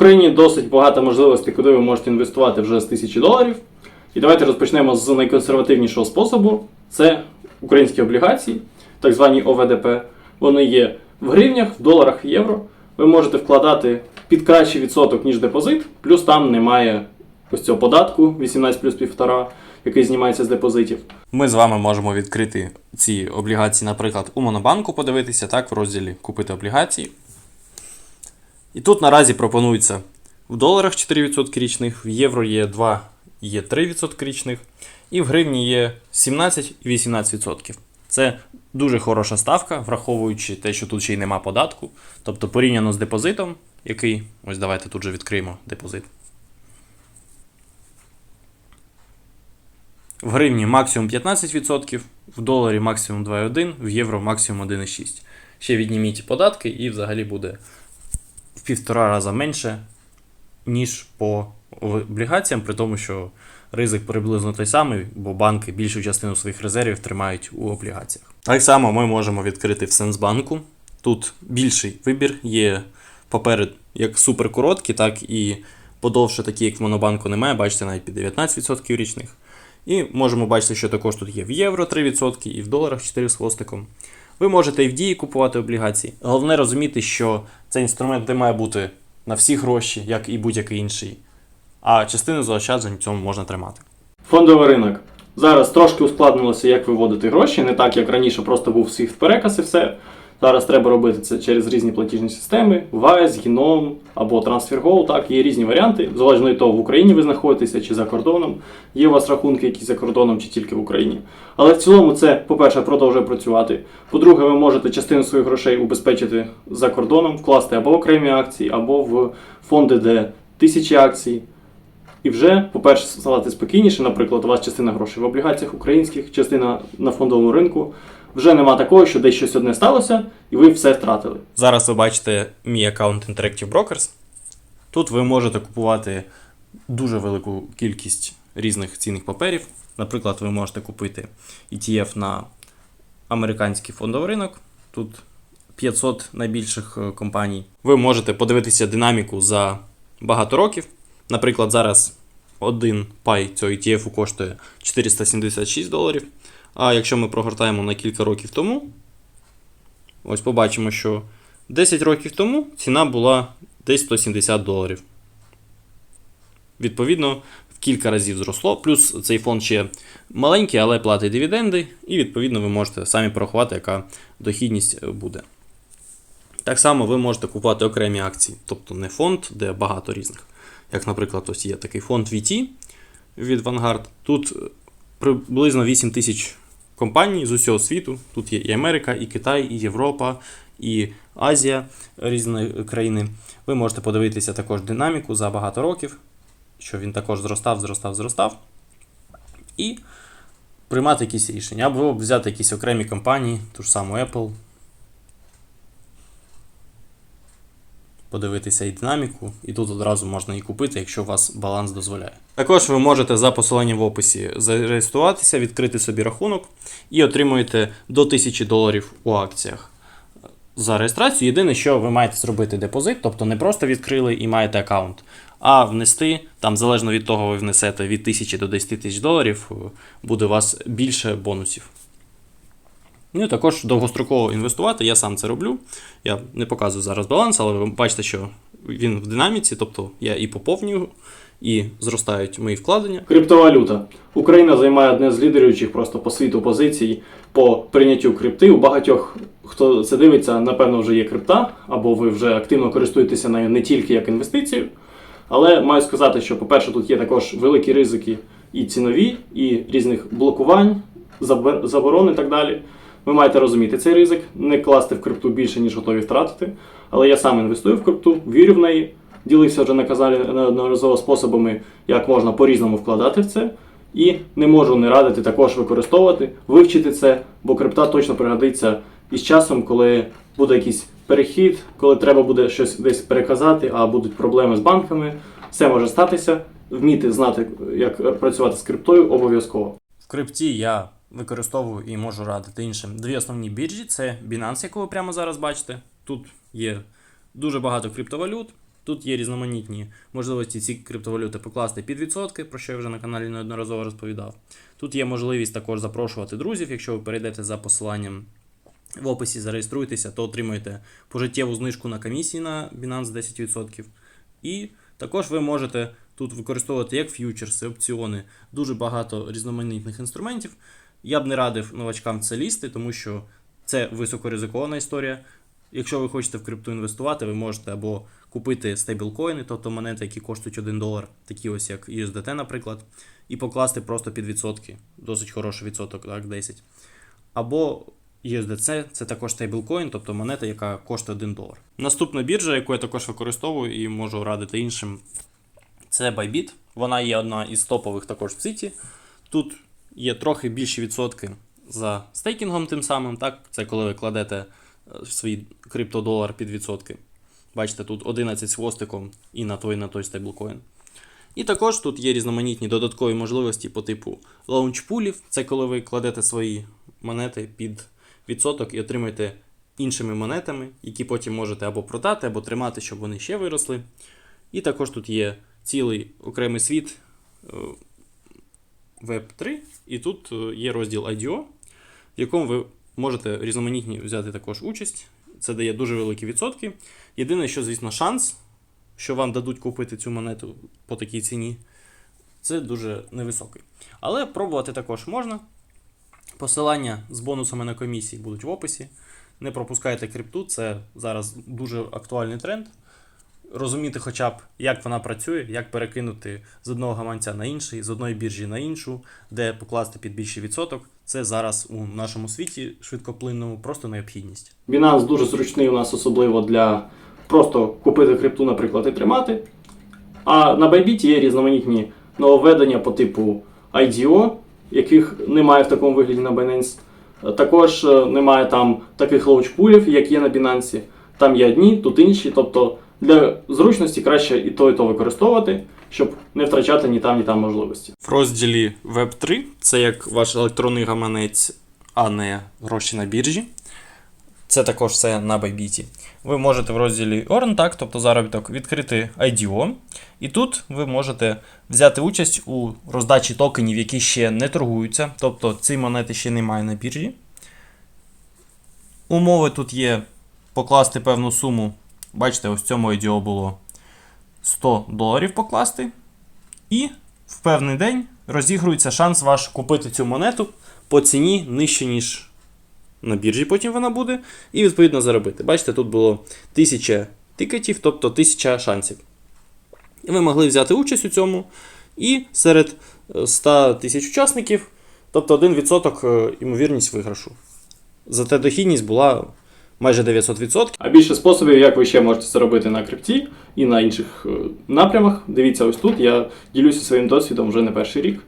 Україні досить багато можливостей, куди ви можете інвестувати вже з 1000 доларів. І давайте розпочнемо з найконсервативнішого способу: це українські облігації, так звані ОВДП. Вони є в гривнях, в доларах, в євро. Ви можете вкладати під кращий відсоток, ніж депозит, плюс там немає ось цього податку 18 плюс 1,5, який знімається з депозитів. Ми з вами можемо відкрити ці облігації, наприклад, у Монобанку подивитися, так, в розділі Купити облігації. І тут наразі пропонується в доларах 4% річних, в євро є 2, є 3% річних, і в гривні є 17 і 18%. Це дуже хороша ставка, враховуючи те, що тут ще й нема податку. Тобто порівняно з депозитом, який, ось давайте тут же відкриємо депозит. В гривні максимум 15%, в доларі максимум 2,1%, в євро максимум 1,6%. Ще відніміть податки і взагалі буде в півтора рази менше, ніж по облігаціям, при тому, що ризик приблизно той самий, бо банки більшу частину своїх резервів тримають у облігаціях. Так само ми можемо відкрити в Сенсбанку. Тут більший вибір є поперед як суперкороткі, так і подовше, такі, як в Монобанку немає, бачите, навіть під 19% річних. І можемо бачити, що також тут є в євро 3% і в доларах 4 з хвостиком. Ви можете і в дії купувати облігації. Головне розуміти, що цей інструмент не має бути на всі гроші, як і будь-який інший. А частину заощаджень в цьому можна тримати. Фондовий ринок. Зараз трошки ускладнилося, як виводити гроші, не так, як раніше просто був свіфт переказ і все. Зараз треба робити це через різні платіжні системи, Wise, Гіном або TransferGo. Так, є різні варіанти, залежно від того, в Україні ви знаходитеся чи за кордоном. Є у вас рахунки, які за кордоном чи тільки в Україні. Але в цілому це, по-перше, продовжує працювати. По-друге, ви можете частину своїх грошей убезпечити за кордоном, вкласти або в окремі акції, або в фонди, де тисячі акцій. І вже, по-перше, ставати спокійніше, наприклад, у вас частина грошей в облігаціях українських, частина на фондовому ринку. Вже нема такого, що десь щось одне сталося, і ви все втратили. Зараз ви бачите мій аккаунт Interactive Brokers. Тут ви можете купувати дуже велику кількість різних цінних паперів. Наприклад, ви можете купити ETF на американський фондовий ринок. Тут 500 найбільших е, компаній. Ви можете подивитися динаміку за багато років. Наприклад, зараз один пай цього ETF коштує 476 доларів. А якщо ми прогортаємо на кілька років тому, ось побачимо, що 10 років тому ціна була десь 170 доларів. Відповідно, в кілька разів зросло. Плюс цей фонд ще маленький, але платить дивіденди, і відповідно ви можете самі порахувати, яка дохідність буде. Так само ви можете купувати окремі акції, тобто не фонд, де багато різних. Як, наприклад, ось є такий фонд VT від Vanguard. Тут приблизно 8 тисяч компаній з усього світу. Тут є і Америка, і Китай, і Європа, і Азія, різні країни. Ви можете подивитися також динаміку за багато років, що він також зростав, зростав, зростав. І приймати якісь рішення. Або взяти якісь окремі компанії, ту ж саму Apple. Подивитися і динаміку, і тут одразу можна її купити, якщо у вас баланс дозволяє. Також ви можете за посиланням в описі зареєструватися, відкрити собі рахунок і отримуєте до 1000 доларів у акціях. За реєстрацію єдине, що ви маєте зробити депозит, тобто не просто відкрили і маєте аккаунт, а внести, там залежно від того, ви внесете від 1000 до 10 тисяч доларів, буде у вас більше бонусів. Ну і також довгостроково інвестувати, я сам це роблю. Я не показую зараз баланс, але ви бачите, що він в динаміці, тобто я і поповнюю, і зростають мої вкладення. Криптовалюта. Україна займає одне з лідеруючих просто по світу позицій по прийняттю крипти. У багатьох, хто це дивиться, напевно, вже є крипта, або ви вже активно користуєтеся нею не тільки як інвестицію. Але маю сказати, що, по-перше, тут є також великі ризики і цінові, і різних блокувань, забор- заборон і так далі. Ви маєте розуміти цей ризик, не класти в крипту більше, ніж готові втратити. Але я сам інвестую в крипту, вірю в неї, ділився вже на казалі неодноразово способами, як можна по-різному вкладати в це. І не можу не радити також використовувати, вивчити це, бо крипта точно пригодиться із часом, коли буде якийсь перехід, коли треба буде щось десь переказати, а будуть проблеми з банками. Все може статися. Вміти знати, як працювати з криптою, обов'язково. В крипті я використовую і можу радити іншим дві основні біржі: це Binance, яку ви прямо зараз бачите. Тут є дуже багато криптовалют, Тут є різноманітні можливості ці криптовалюти покласти під відсотки, про що я вже на каналі неодноразово розповідав. Тут є можливість також запрошувати друзів, якщо ви перейдете за посиланням в описі, зареєструєтеся, то отримаєте пожиттєву знижку на комісії на Binance 10%. І також ви можете тут використовувати як ф'ючерси, опціони, дуже багато різноманітних інструментів. Я б не радив новачкам це лізти, тому що це високоризикована історія. Якщо ви хочете в крипту інвестувати, ви можете або купити стейблкоїни, тобто монети, які коштують 1 долар, такі ось як USDT, наприклад, і покласти просто під відсотки. Досить хороший відсоток, так, 10. Або USDC це також стейблкоін, тобто монета, яка коштує 1 долар. Наступна біржа, яку я також використовую і можу радити іншим, це Bybit. Вона є одна із топових також в світі. Тут є трохи більші відсотки за стейкінгом, тим самим, так? Це коли ви кладете е, свій криптодолар під відсотки. Бачите, тут 11 з хвостиком і на той, і на той стейблкоін. І також тут є різноманітні додаткові можливості по типу лаунчпулів. Це коли ви кладете свої монети під відсоток і отримуєте іншими монетами, які потім можете або продати, або тримати, щоб вони ще виросли. І також тут є цілий окремий світ е, Web3, і тут е, є розділ IDO, в якому ви можете різноманітні взяти також участь. Це дає дуже великі відсотки. Єдине, що, звісно, шанс, що вам дадуть купити цю монету по такій ціні, це дуже невисокий. Але пробувати також можна. Посилання з бонусами на комісії будуть в описі. Не пропускайте крипту, це зараз дуже актуальний тренд. Розуміти хоча б, як вона працює, як перекинути з одного гаманця на інший, з одної біржі на іншу, де покласти під більший відсоток. Це зараз у нашому світі швидкоплинному просто необхідність. Binance дуже зручний у нас особливо для просто купити крипту, наприклад, і тримати. А на Bybit є різноманітні нововведення по типу IDO, яких немає в такому вигляді на Binance. Також е, немає там таких лоучпулів, як є на Binance. Там є одні, тут інші. Тобто для зручності краще і то, і то використовувати, щоб не втрачати ні там, ні там можливості. В розділі Web3 це як ваш електронний гаманець, а не гроші на біржі. Це також все на Bybit. Ви можете в розділі Earn, так, тобто заробіток, відкрити IDO. І тут ви можете взяти участь у роздачі токенів, які ще не торгуються. Тобто ці монети ще немає на біржі. Умови тут є покласти певну суму. Бачите, ось в цьому IDO було 100 доларів покласти. І в певний день розігрується шанс ваш купити цю монету по ціні нижче, ніж на біржі потім вона буде, і відповідно заробити. Бачите, тут було 1000 тикетів, тобто 1000 шансів. І ви могли взяти участь у цьому. І серед е, 100 тисяч учасників, тобто 1% е, ймовірність виграшу. Зате дохідність була майже 900%. А більше способів, як ви ще можете заробити на крипті і на інших е, напрямах. Дивіться ось тут. Я ділюся своїм досвідом вже не перший рік.